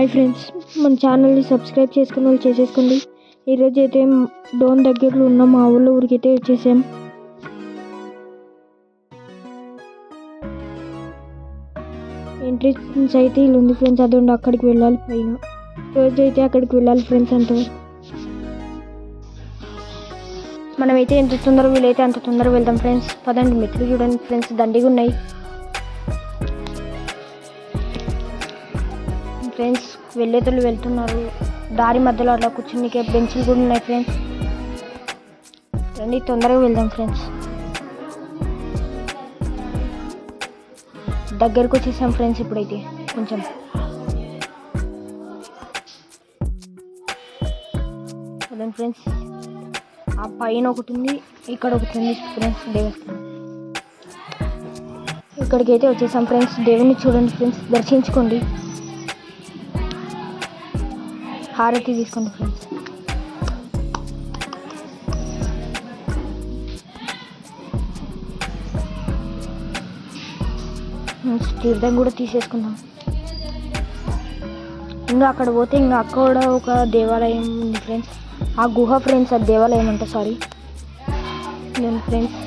Hi friends మన ఛానల్ని subscribe చేసుకున్న వాళ్ళు చేసేసుకోండి. ఈరోజు అయితే డోన్ దగ్గరలో ఉన్న మా ఊళ్ళో ఊరికైతే వచ్చేసాం. ఎంట్రెన్స్ అయితే ఇల్లు ఉంది ఫ్రెండ్స్ అది ఉండి అక్కడికి వెళ్ళాలి పైన. రోజు అయితే అక్కడికి వెళ్ళాలి ఫ్రెండ్స్ అంత. మనమైతే ఎంత తొందరగా వీలైతే అంత తొందరగా వెళ్దాం ఫ్రెండ్స్. పదండి మెట్లు చూడండి ఫ్రెండ్స్ దండిగా ఉన్నాయి. ఫ్రెండ్స్ వెళ్ళేతలు వెళ్తున్నారు. దారి మధ్యలో అట్లా కూర్చునికే బెంచ్లు కూడా ఉన్నాయి ఫ్రెండ్స్ రండి తొందరగా వెళ్దాం ఫ్రెండ్స్ దగ్గరకు వచ్చేసాం ఫ్రెండ్స్ ఇప్పుడైతే కొంచెం. చూడండి ఫ్రెండ్స్ ఆ పైన ఒకటి ఉంది ఇక్కడ ఒకటి ఉంది ఫ్రెండ్స్ దేవస్థానం. ఇక్కడికి అయితే వచ్చేసాం ఫ్రెండ్స్ దేవుని చూడండి ఫ్రెండ్స్ దర్శించుకోండి. హారతి తీసుకోండి ఫ్రెండ్స్ తీర్థం కూడా తీసేసుకుందాం. ఇంకా అక్కడ పోతే ఇంకా అక్కడ కూడా ఒక దేవాలయం ఉంది ఫ్రెండ్స్ ఆ గుహ ఫ్రెండ్స్ ఆ దేవాలయం అంట సారీ నేను ఫ్రెండ్స్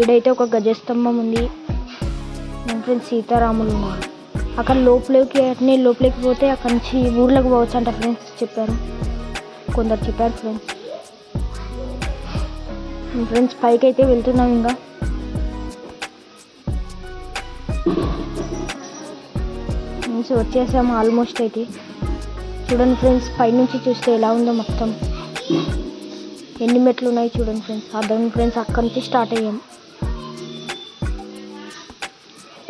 ఈడైతే ఒక గజస్తంభం ఉంది. నేను ఫ్రెండ్స్ సీతారాములు ఉన్నారు అక్కడ లోపలికి అట్నే లోపలికి పోతే అక్కడ నుంచి ఊర్లోకి పోవచ్చు అంట ఫ్రెండ్స్ చెప్పారు. కొందరు చెప్పారు ఫ్రెండ్స్ ఫ్రెండ్స్ పైకి అయితే వెళ్తున్నాం ఇంకా. ఫ్రెండ్స్ వచ్చేసాము ఆల్మోస్ట్ అయితే. చూడండి ఫ్రెండ్స్ పైనుంచి చూస్తే ఎలా ఉందో మొత్తం. ఎన్ని మెట్లు ఉన్నాయి చూడండి ఫ్రెండ్స్ అర్థం ఫ్రెండ్స్ అక్కడి నుంచి స్టార్ట్ అయ్యాము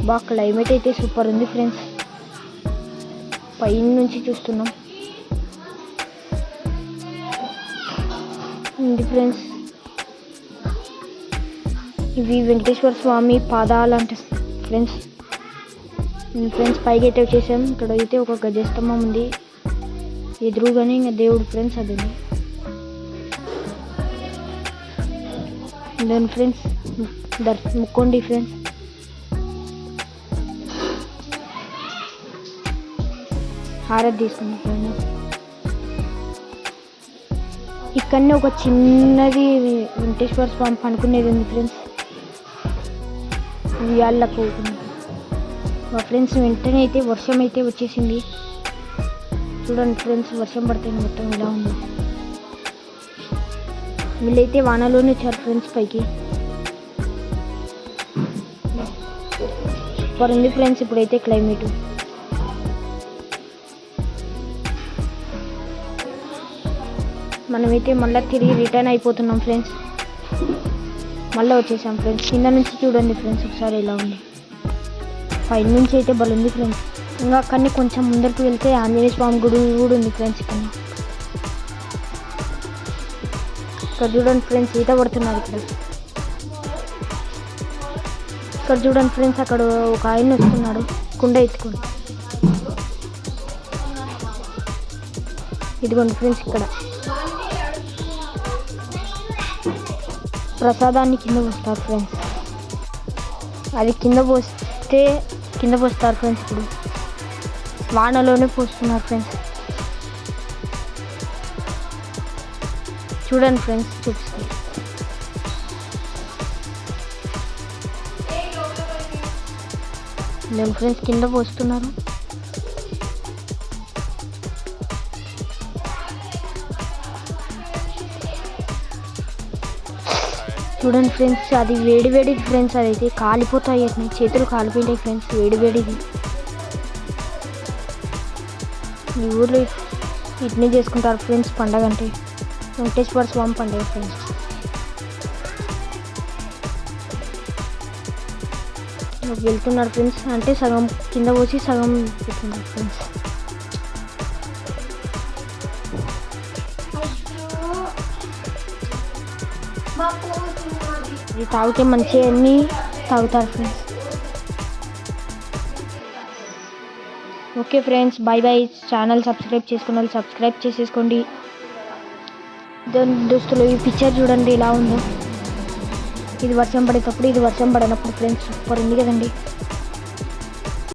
బాగా క్లైమేట్ అయితే సూపర్ ఉంది ఫ్రెండ్స్ పైన నుంచి చూస్తున్నాం. ఉంది ఫ్రెండ్స్ ఇవి వెంకటేశ్వర స్వామి పాదాలు అంటే ఫ్రెండ్స్ ఫ్రెండ్స్ పైకి అయితే వచ్చేసాం. ఇక్కడ అయితే ఒక గజస్తంభం ఉంది. ఎదురుగానే ఇంకా దేవుడు ఫ్రెండ్స్ అది దాని ఫ్రెండ్స్ దర్ ముక్కోండి ఫ్రెండ్స్ హారతి తీసుకుంది ఇక్కడనే ఒక చిన్నది వెంకటేశ్వర స్వామి పనుకునేది ఉంది ఫ్రెండ్స్ ఉయ్యాళ్ళకు మా ఫ్రెండ్స్ వెంటనే అయితే వర్షం అయితే వచ్చేసింది. చూడండి ఫ్రెండ్స్ వర్షం పడుతుంది మొత్తం ఇలా ఉంది. వీళ్ళైతే వానలోనే వచ్చారు ఫ్రెండ్స్ పైకి. సూపర్ ఉంది ఫ్రెండ్స్ ఇప్పుడైతే క్లైమేట్ మనమైతే మళ్ళీ తిరిగి రిటర్న్ అయిపోతున్నాం ఫ్రెండ్స్ మళ్ళీ వచ్చేసాం ఫ్రెండ్స్ కింద నుంచి చూడండి ఫ్రెండ్స్ ఒకసారి ఎలా ఉంది. పైన నుంచి అయితే బలు ఉంది ఫ్రెండ్స్ ఇంకా అక్కడిని కొంచెం ముందరికి వెళ్తే ఆంజనేయ స్వామి గుడి కూడా ఉంది ఫ్రెండ్స్ ఇక్కడ. ఇక్కడ చూడండి ఫ్రెండ్స్ ఈత పడుతున్నారు ఇక్కడ. ఇక్కడ చూడండి ఫ్రెండ్స్ అక్కడ ఒక ఆయన వస్తున్నాడు. కుండ ఎత్తుకుని. ఇదిగోండి ఫ్రెండ్స్ ఇక్కడ. ప్రసాదాన్ని కింద పోస్తారు ఫ్రెండ్స్ అది కింద పోస్తే కింద పోస్తారు ఫ్రెండ్స్ ఇప్పుడు వానలోనే పోస్తున్నారు ఫ్రెండ్స్ చూడండి ఫ్రెండ్స్ చూపిస్తాను నేను ఫ్రెండ్స్ కింద పోస్తున్నారు చూడండి ఫ్రెండ్స్ అది వేడి వేడిది ఫ్రెండ్స్ అదైతే కాలిపోతాయి. అట్లా చేతులు కాలిపోయినాయి ఫ్రెండ్స్ వేడి వేడిది ఈ ఊర్లో ఇట్నే చేసుకుంటారు ఫ్రెండ్స్ పండగ అంటే. వెంకటేశ్వర స్వామి పండుగ ఫ్రెండ్స్. వెళ్తున్నారు ఫ్రెండ్స్ అంటే సగం కింద పోసి సగం పెట్టున్నారు ఫ్రెండ్స్. ఇది తాగితే మంచిగా అన్నీ తాగుతారు friends okay friends bye bye channel subscribe చేసుకున్న వాళ్ళు సబ్స్క్రైబ్ చేసేసుకోండి. దోస్తులు ఈ పిక్చర్ చూడండి ఎలా ఉందో. ఇది వర్షం పడేటప్పుడు ఇది వర్షం పడినప్పుడు ఫ్రెండ్స్ సూపర్ ఉంది కదండి.